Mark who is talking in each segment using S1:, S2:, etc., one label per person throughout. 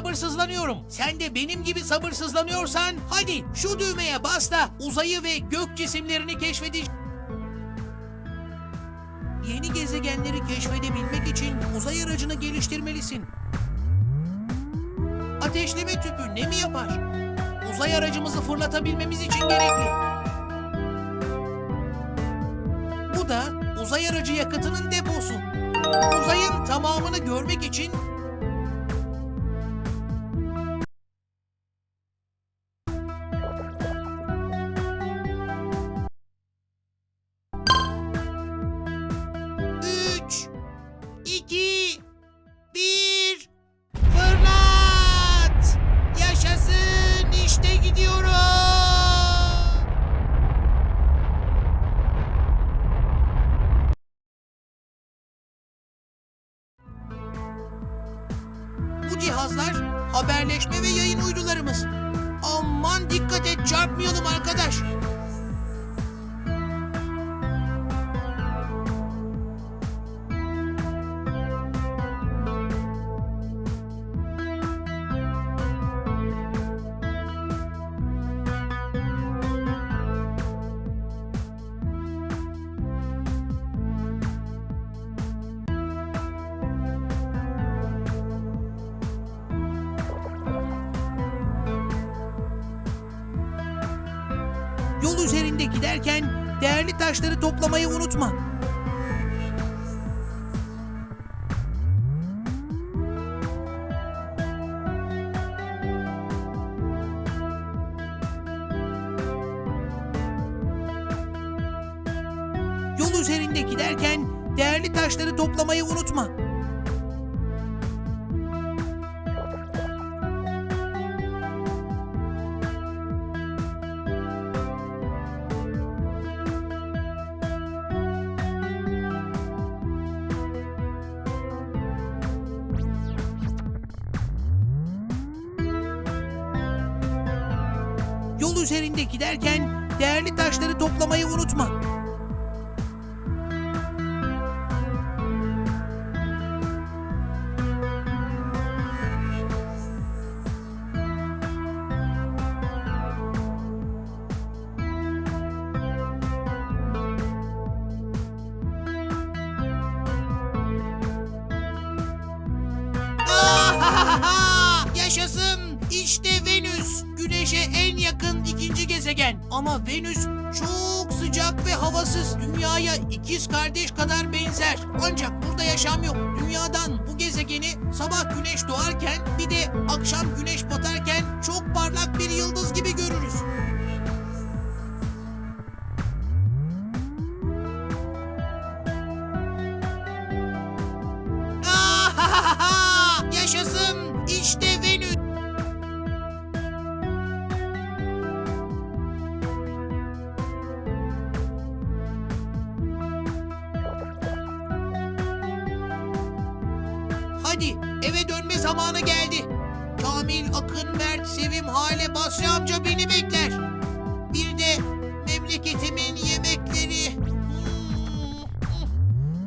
S1: sabırsızlanıyorum. Sen de benim gibi sabırsızlanıyorsan hadi şu düğmeye bas da uzayı ve gök cisimlerini keşfedeceğiz. Yeni gezegenleri keşfedebilmek için uzay aracını geliştirmelisin. Ateşleme tüpü ne mi yapar? Uzay aracımızı fırlatabilmemiz için gerekli. Bu da uzay aracı yakıtının deposu. Uzayın tamamını görmek için cihazlar haberleşme ve yayın uydularımız. Aman dikkat et çarpmayalım arkadaş. Yol üzerinde giderken değerli taşları toplamayı unutma. Yol üzerinde giderken değerli taşları toplamayı unutma. Yol üzerinde giderken değerli taşları toplamayı unutma. Ahahaha! Yaşasın! İşte. Güneşe en yakın ikinci gezegen. Ama Venüs çok sıcak ve havasız. Dünyaya ikiz kardeş kadar benzer. Ancak burada yaşam yok. Dünyadan bu gezegeni sabah güneş doğarken bir de akşam güneş batarken çok parlak bir yıldız gibi görürüz. Zamanı geldi. Kamil, Akın, Mert, Sevim, Hale, Basri amca beni bekler. Bir de memleketimin yemekleri.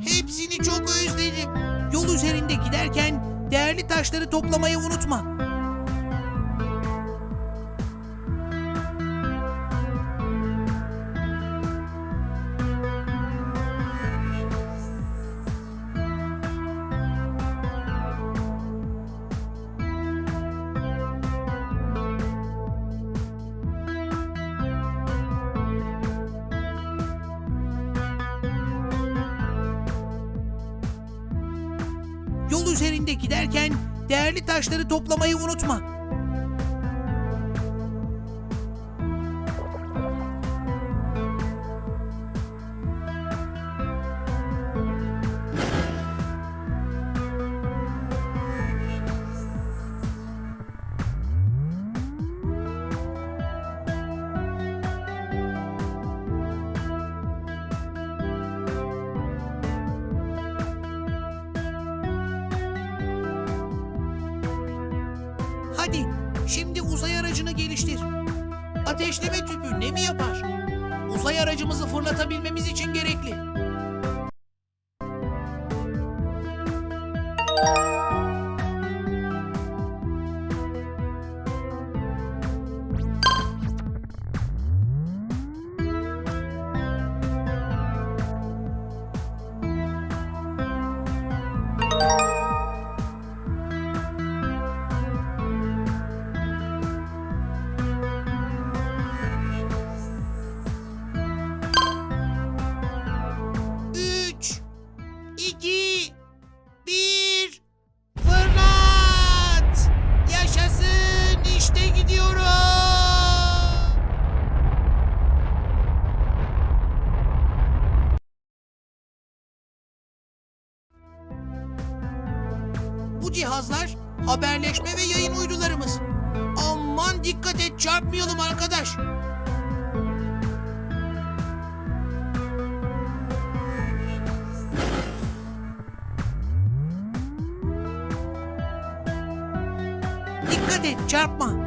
S1: Hepsini çok özledim. Yol üzerinde giderken değerli taşları toplamayı unutma. Üzerinde giderken değerli taşları toplamayı unutma. Hadi şimdi uzay aracını geliştir. Ateşleme tüpü ne mi yapar? Uzay aracımızı fırlatabilmemiz için gerekli. Haberleşme ve yayın uydularımız. Aman dikkat et çarpmayalım arkadaş. Dikkat et çarpma.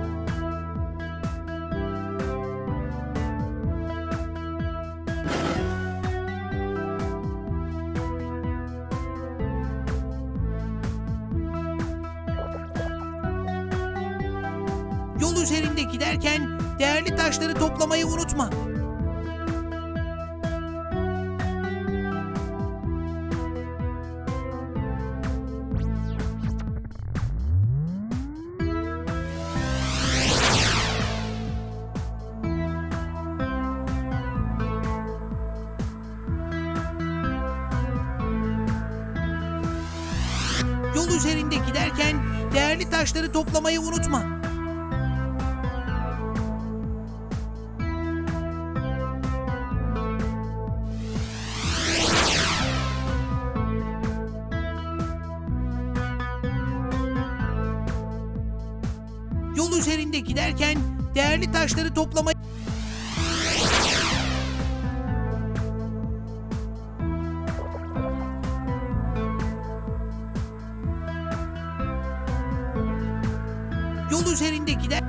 S1: Yol üzerinde giderken değerli taşları toplamayı unutma. Yol üzerinde giderken değerli taşları toplamayı unutma. Yol üzerinde giderken değerli taşları toplamayı... Yol üzerinde gider...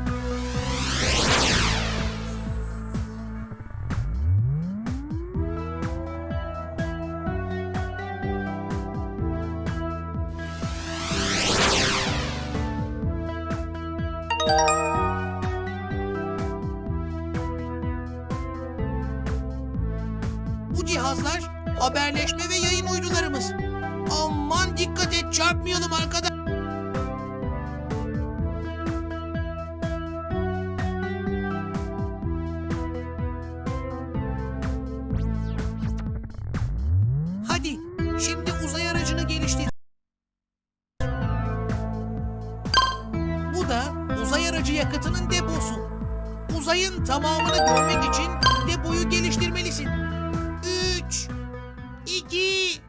S1: Bu cihazlar haberleşme ve yayın uydularımız. Aman dikkat et çarpmayalım arkadaş. Hadi şimdi uzay aracını geliştir. Bu da uzay aracı yakıtının deposu. Uzayın tamamını görmek için depoyu geliştirmelisin. 鸡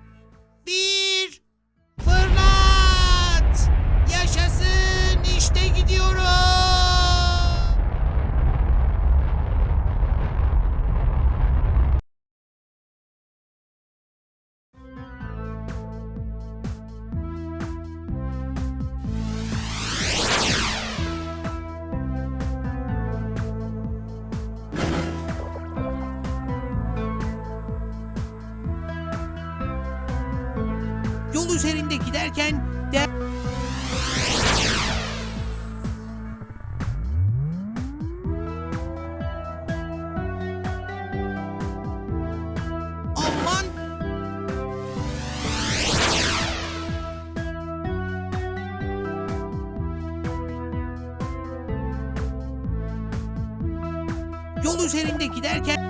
S1: üzerinde giderken de... Aman! Yol üzerinde giderken...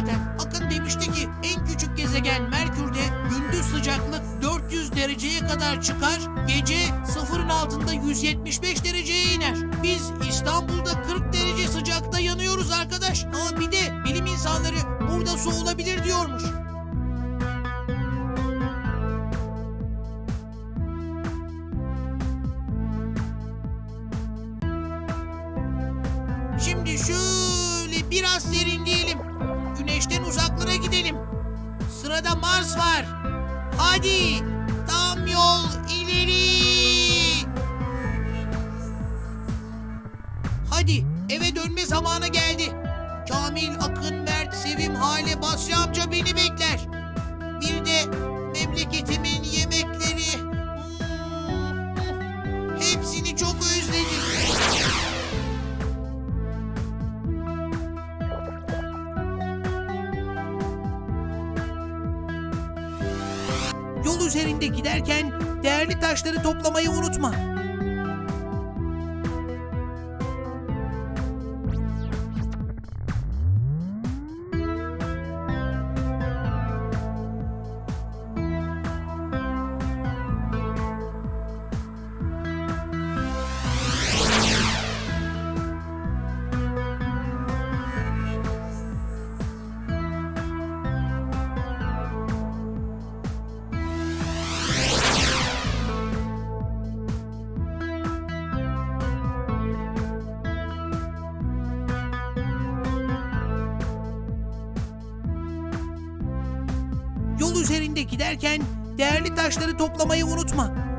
S1: zaten. Akın demişti ki en küçük gezegen Merkür'de gündüz sıcaklık 400 dereceye kadar çıkar, gece sıfırın altında 175 dereceye iner. Biz İstanbul'da 40 derece sıcakta yanıyoruz arkadaş. Ama bir de bilim insanları burada su olabilir diyormuş. Şimdi şöyle biraz serinleyelim. Uzaklara gidelim. Sırada Mars var. Hadi tam yol ileri. Hadi eve dönme zamanı geldi. Kamil, Akın, Mert, Sevim, Hale, Basri amca beni bekler. Bir de Üzerinde giderken değerli taşları toplamayı unutma. Giderken değerli taşları toplamayı unutma.